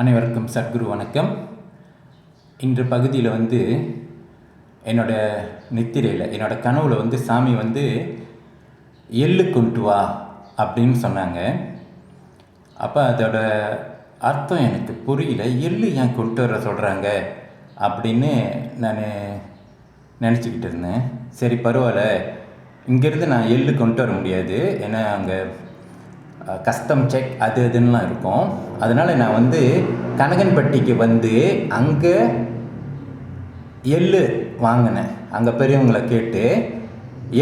அனைவருக்கும் சத்குரு வணக்கம். இன்று பகுதியில் வந்து என்னோட நித்திரையில் என்னோட கனவுல வந்து சாமி வந்து எள்ளு கொண்டு வா அப்படின்னு சொன்னாங்க. அப்போ அதோட அர்த்தம் எனக்கு புரியல. எள்ளு ஏன் கொண்டு வர சொல்கிறாங்க அப்படின்னு நான் நினச்சிக்கிட்டு இருந்தேன். சரி பரவாயில்ல. இங்கேருந்து நான் எள்ளு கொண்டு வர முடியாது. ஏன்னா அங்கே கஸ்டம் செக் அது இதுன்னெலாம் இருக்கும். அதனால் நான் வந்து கனகன்பட்டிக்கு வந்து அங்கே எள்ளு வாங்கினேன். அங்கே பெரியவங்களை கேட்டு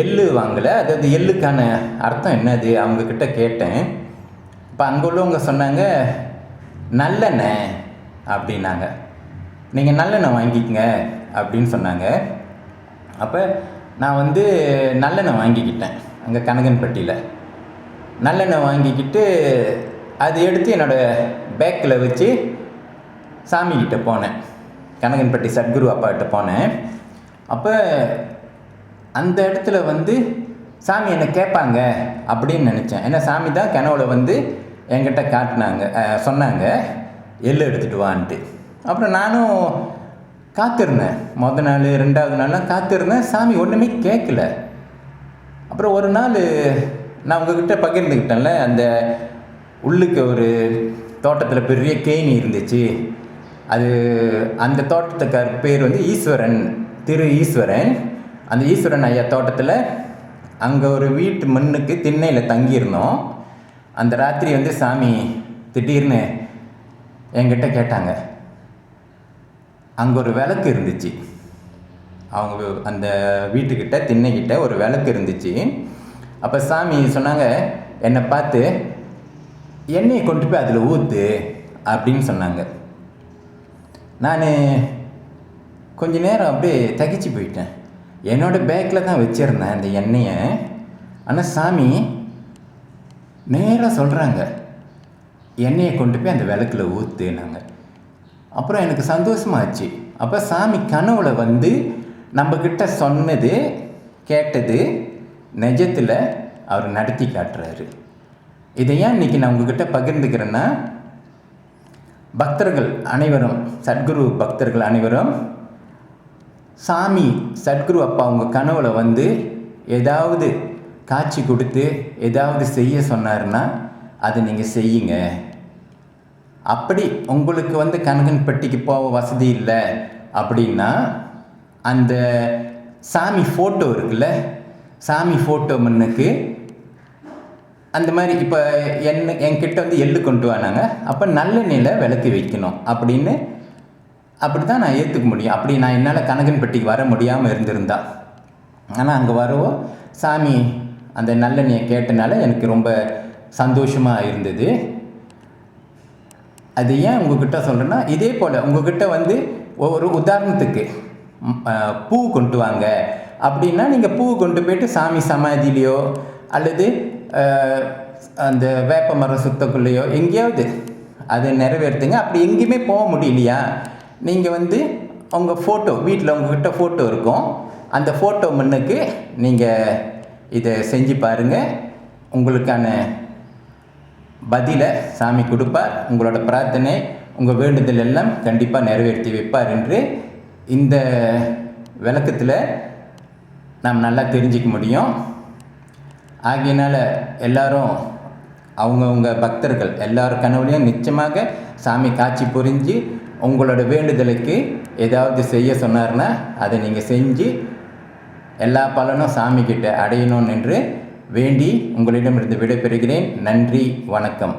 எள்ளு வாங்கலை. அதாவது எள்ளுக்கான அர்த்தம் என்னது அவங்கக்கிட்ட கேட்டேன். இப்போ அங்கே உள்ளவங்க சொன்னாங்க நல்லெண்ணெய் அப்படின்னாங்க. நீங்கள் நல்லெண்ணெய் வாங்கிக்கங்க அப்படின்னு சொன்னாங்க. அப்போ நான் வந்து நல்லெண்ணெய் வாங்கிக்கிட்டேன் அங்கே கனகன்பட்டியில். நல்லெண்ணெய் வாங்கிக்கிட்டு அது எடுத்து என்னோடய பேக்கில் வச்சு சாமிக்கிட்ட போனேன். கனகன்பட்டி சத்குரு அப்பாக்கிட்ட போனேன். அப்போ அந்த இடத்துல வந்து சாமி என்னை கேட்பாங்க அப்படின்னு நினச்சேன். ஏன்னா சாமி தான் கனவுல வந்து என்கிட்ட காட்டினாங்க சொன்னாங்க எள்ளு எடுத்துகிட்டு வான்ட்டு. அப்புறம் நானும் காத்திருந்தேன். மொதல் நாள் ரெண்டாவது நாள்லாம் காத்திருந்தேன். சாமி ஒன்றுமே கேட்கல. அப்புறம் ஒரு நாள் நான் உங்ககிட்ட பகிர்ந்துக்கிட்டேன்ல அந்த உள்ளுக்கு ஒரு தோட்டத்தில் பெரிய கேணி இருந்துச்சு. அது அந்த தோட்டத்துக்கார் பேர் வந்து ஈஸ்வரன் திரு ஈஸ்வரன். அந்த ஈஸ்வரன் ஐயா தோட்டத்தில் அங்கே ஒரு வீட்டு மண்ணுக்கு திண்ணையில் தங்கியிருந்தோம். அந்த ராத்திரி வந்து சாமி திடீர்னு என்கிட்ட கேட்டாங்க. அங்கே ஒரு விளக்கு இருந்துச்சு. அவங்க அந்த வீட்டுக்கிட்ட திண்ணைக்கிட்ட ஒரு விளக்கு இருந்துச்சு. அப்போ சாமி சொன்னாங்க என்னை பார்த்து எண்ணெயை கொண்டு போய் அதில் ஊற்று அப்படின்னு சொன்னாங்க. நான் கொஞ்ச நேரம் அப்படியே தகிச்சு போயிட்டேன். என்னோடய பேக்கில் தான் வச்சுருந்தேன் அந்த எண்ணெயை. ஆனால் சாமி நேராக சொல்கிறாங்க எண்ணெயை கொண்டு போய் அந்த விளக்கில் ஊற்றுனாங்க அப்புறம் எனக்கு சந்தோஷமாச்சு. அப்போ சாமி கனவுல வந்து நம்மக்கிட்ட சொன்னது கேட்டது நிஜத்தில் அவர் நடத்தி காட்டுறாரு. இதை ஏன் இன்னைக்கு நான் உங்ககிட்ட பகிர்ந்துக்கிறேன்னா பக்தர்கள் அனைவரும் சத்குரு பக்தர்கள் அனைவரும் சாமி சத்குரு அப்பா உங்கள் கனவுல வந்து ஏதாவது காட்சி கொடுத்து ஏதாவது செய்ய சொன்னார்னா அதை நீங்கள் செய்யுங்க. அப்படி உங்களுக்கு வந்து கனகன்பட்டிக்கு போக வசதி இல்லை அப்படின்னா அந்த சாமி ஃபோட்டோ இருக்குல்ல சாமி ஃபோட்டோ மண்ணுக்கு அந்த மாதிரி இப்போ என்ன என்கிட்ட வந்து எள்ளு கொண்டு வானாங்க அப்போ நல்லெண்ணெயில் விளக்கி வைக்கணும். அப்படின்னு அப்படி தான் நான் ஏற்றுக்க முடியும். அப்படி நான் என்னால் கனகன்பட்டிக்கு வர முடியாமல் இருந்திருந்தா. ஆனால் அங்கே வரவோ சாமி அந்த நல்லெண்ணெயை கேட்டனால எனக்கு ரொம்ப சந்தோஷமாக இருந்தது. அது ஏன் உங்ககிட்ட சொல்கிறேன்னா இதே போல் உங்ககிட்ட வந்து ஒரு உதாரணத்துக்கு பூ கொண்டு வாங்க. அப்படின்னா நீங்கள் பூ கொண்டு போயிட்டு சாமி சமாதியிலையோ அல்லது அந்த வேப்ப மரம் சுத்தக்குள்ளேயோ எங்கேயாவது அதை நிறைவேற்றுங்க. அப்படி எங்கேயுமே போக முடியலையா? நீங்கள் வந்து உங்கள் ஃபோட்டோ வீட்டில் உங்கள்கிட்ட ஃபோட்டோ இருக்கும். அந்த ஃபோட்டோ முன்னுக்கு நீங்கள் இதை செஞ்சு பாருங்கள் உங்களுக்கான பதிலை சாமி கொடுப்பார். உங்களோட பிரார்த்தனை உங்கள் வேண்டுதல் எல்லாம் கண்டிப்பாக நிறைவேற்றி வைப்பார் என்று இந்த விளக்கத்தில் நாம் நல்லா தெரிஞ்சிக்க முடியும். ஆகையினால் எல்லாரும் அவங்கவுங்க பக்தர்கள் எல்லார் கனவுலையும் நிச்சயமாக சாமி காட்சி புரிஞ்சு உங்களோட வேண்டுதலுக்கு ஏதாவது செய்ய சொன்னார்னா அதை நீங்கள் செஞ்சு எல்லா பலனும் சாமிக்கிட்ட அடையணும் என்று வேண்டி உங்களிடமிருந்து விடைபெறுகிறேன். நன்றி வணக்கம்.